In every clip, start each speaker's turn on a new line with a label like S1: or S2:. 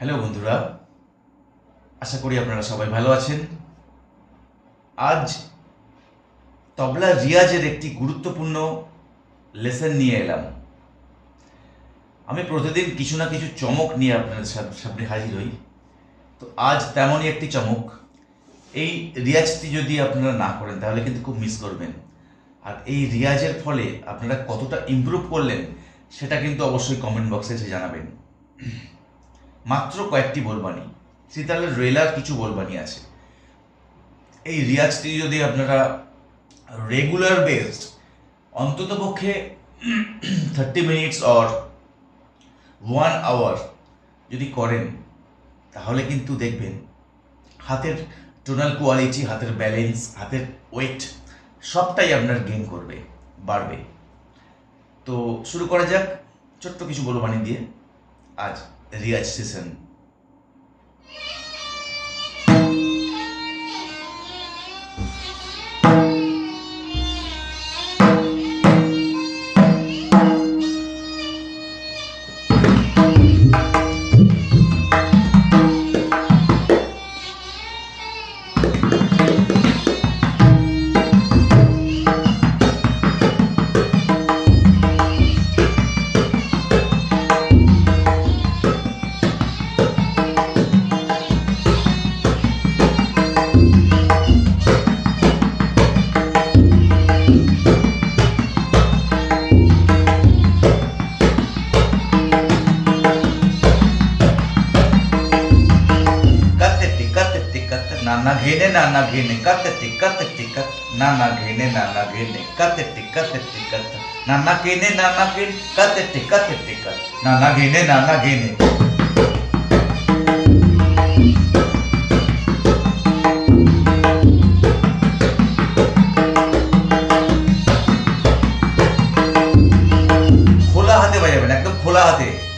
S1: Hello বন্ধুরা, আশা করি আপনারা সবাই ভালো আছেন। আজ তবলা রিয়াজের একটি গুরুত্বপূর্ণ লেসন নিয়ে এলাম। আমি প্রতিদিন কিছু না কিছু চমক নিয়ে আপনাদের সাম- সামনে হাজির হই। তো আজ তেমনই একটি চমক। এই রিয়াজটি যদি আপনারা না করেন, তাহলে কিন্তু খুব মিস করবেন। আর এই রিয়াজের ফলে আপনারা কতটা ইমপ্রুভ করলেন, সেটা কিন্তু অবশ্যই কমেন্ট বক্সে এসে জানাবেন। মাত্র কয়েকটি বলবানি সিতালের রেলার কিছু বলবানি আছে। এই রিয়াজটি যদি আপনারা রেগুলার বেসড অন্তত পক্ষে thirty minutes or one hour যদি করেন, তাহলে কিন্তু দেখবেন হাতের টোনাল কোয়ালিটি হাতের ব্যালেন্স হাতের ওয়েট সবটাই আপনার গেইন করবে, বাড়বে। তো শুরু করা যাক ছোট্ট কিছু বলবানি দিয়ে। আজ রিয়াজ नाना घेने नाना घेने कत टिकत टिकत नाना घेने नाना घेने कत टिकत टिकत नाना घेने नाना घेने कत टिकत टिकत नाना घेने नाना घेने খোলা হাতে বাজাবেন একদম খোলা হাতে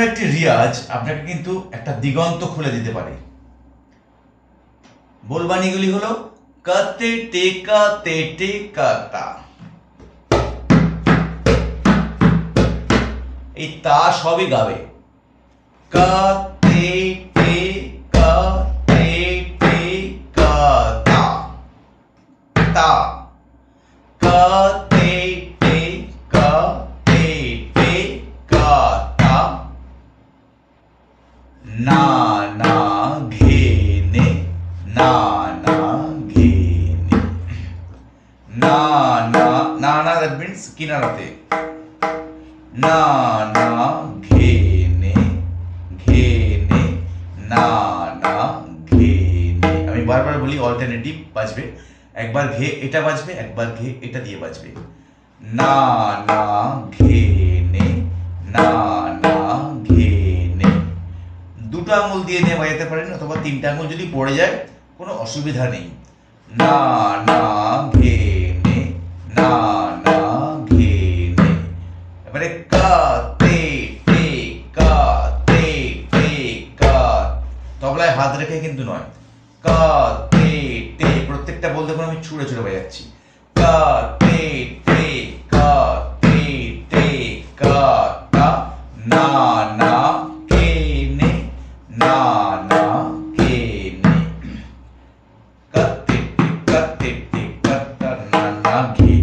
S1: সামান্য একটি রিয়াজ আপনাকে কিন্তু একটা দিগন্ত খুলে দিতে পারে। বলবানিগুলি হলো, কাতে টেকা তেটে কাতা এই তা সবই গাবে। কাতে কিনারাতে। না না ঘে নে নে, না ঘে আমি বারবার বলি অল্টারনেটিভ বাজবে। একবার ঘে, এটা বাজবে, একবার ঘে, এটা দিয়ে বাজবে। না না ঘে নে, না ঘে দুটো আঙুল দিয়ে নিয়ে বাজাতে পারেন, অথবা তিনটা আঙুল যদি পড়ে যায়, কোনো অসুবিধা নেই। না না ঘে নে নে মানে কা তে তবলায় হাত রেখে কিন্তু নয়। কা তে, প্রত্যেকটা বল দেখুন আমি ছুঁড়ে ছুঁড়ে বাজাচ্ছি। কা তে তে তে তে, না না, কে, নে, না না, কে, নে। কাতে কাতে কাতা না না ঘে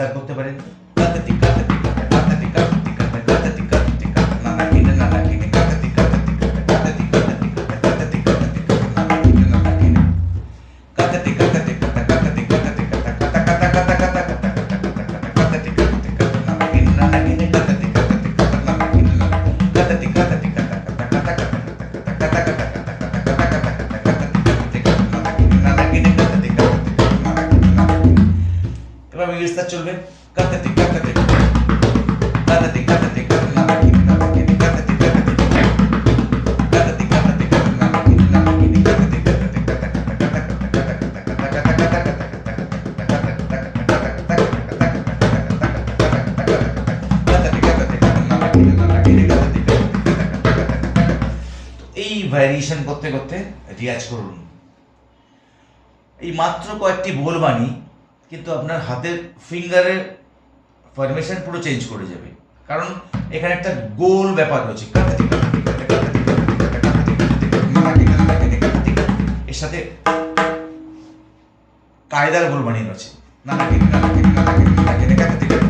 S1: বিস্তার করতে পারেন Terima kasih. কাতাতে কাতাতে এই ভ্যারিয়েশন করতে করতে রিয়াজ করুন এই মাত্র কয়েকটি বোল বাণী কিন্তু আপনার হাতের ফিঙ্গারের ফরমেশন পুরো চেঞ্জ করে যাবে কারণ এখানে একটা গোল ব্যাপার রয়েছে এর সাথে কায়দার গোল বানিয়ে রয়েছে কত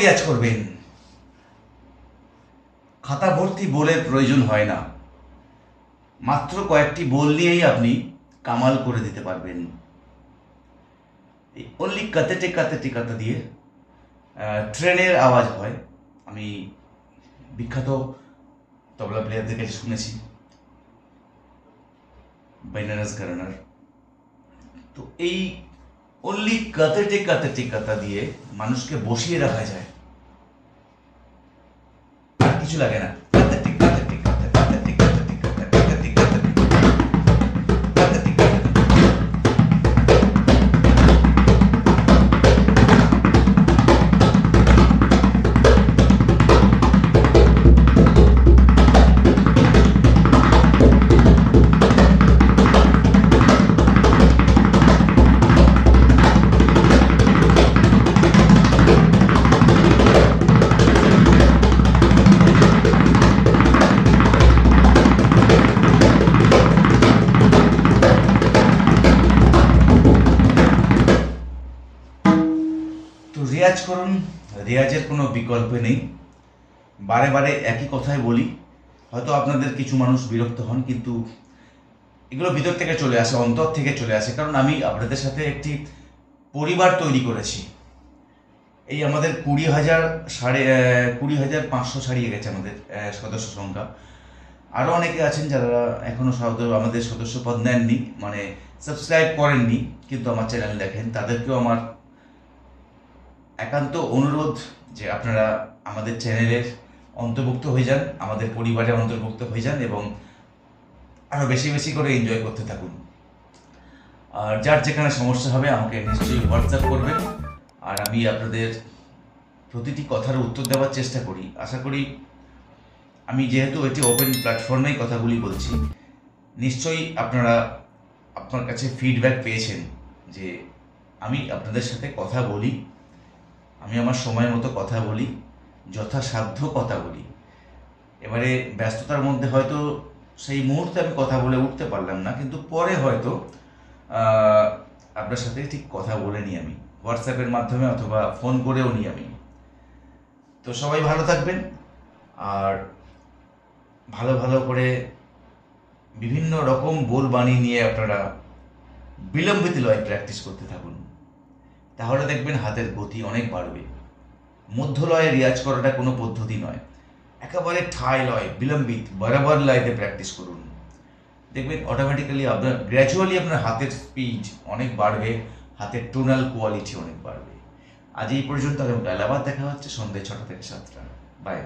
S1: রিয়াজ করবেন। খাতা ভর্তি বোলের প্রয়োজন হয় না। মাত্র কয়েকটি বোল নিয়েই আপনি কামাল করে দিতে পারবেন। এই অনলি কাতেটে কাতেটে কাতা দিয়ে ট্রেনের আওয়াজ হয়। আমি বিখ্যাত তবলা প্লেয়ারদের কাছে শুনেছি। বাইনারাস ঘরানার তো এই অনলি কাতেটে কাতেটে কাতা দিয়ে মানুষকে বসিয়ে রাখা যায়। আর কিছু লাগে না। রেয়াজের কোনো বিকল্প নেই। বারে বারে একই কথাই বলি, হয়তো আপনাদের কিছু মানুষ বিরক্ত হন, কিন্তু এগুলো ভিতর থেকে চলে আসে, অন্তর থেকে চলে আসে। কারণ আমি আপনাদের সাথে একটি পরিবার তৈরি করেছি। এই আমাদের কুড়ি হাজার সাড়ে কুড়ি হাজার পাঁচশো ছাড়িয়ে গেছে আমাদের সদস্য সংখ্যা। আরও অনেকে আছেন যারা এখনও আমাদের সদস্য পদ নেননি মানে সাবস্ক্রাইব করেননি, কিন্তু আমার চ্যানেল দেখেন। তাদেরকেও আমার একান্ত অনুরোধ যে আপনারা আমাদের চ্যানেলের অন্তর্ভুক্ত হয়ে যান, আমাদের পরিবারে অন্তর্ভুক্ত হয়ে যান এবং আরও বেশি বেশি করে এনজয় করতে থাকুন। আর যার যেখানে সমস্যা হবে আমাকে নিশ্চয়ই হোয়াটসঅ্যাপ করবেন। আর আমি আপনাদের প্রতিটি কথার উত্তর দেওয়ার চেষ্টা করি। আশা করি আমি যেহেতু এটি ওপেন প্ল্যাটফর্মেই কথাগুলি বলছি, নিশ্চয়ই আপনারা আপনার কাছে ফিডব্যাক পেয়েছেন যে আমি আপনাদের সাথে কথা বলি। আমি আমার সময় মতো কথা বলি, যথাসাধ্য কথা বলি। এবারে ব্যস্ততার মধ্যে হয়তো সেই মুহূর্তে আমি কথা বলে উঠতে পারলাম না, কিন্তু পরে হয়তো আপনার সাথে ঠিক কথা বলে নিই আমি। হোয়াটসঅ্যাপের মাধ্যমে অথবা ফোন করেও নিই আমি। তো সবাই ভালো থাকবেন। আর ভালো ভালো করে বিভিন্ন রকম বোল বাণী নিয়ে আপনারা বিলম্বিত লয় প্র্যাকটিস করতে থাকুন। তাহলে দেখবেন হাতের গতি অনেক বাড়বে। মধ্য লয়ে রিয়াজ করাটা কোনো পদ্ধতি নয়। একেবারে ঠাই লয়, বিলম্বিত, বরাবর লয়তে প্র্যাকটিস করুন। দেখবেন অটোমেটিক্যালি আপনার গ্র্যাজুয়ালি আপনার হাতের স্পিড অনেক বাড়বে, হাতের টোনাল কোয়ালিটি অনেক বাড়বে। আজ এই পর্যন্ত আগামীকাল আবার দেখা হচ্ছে, সন্ধ্যে ছটা থেকে সাতটা। বাই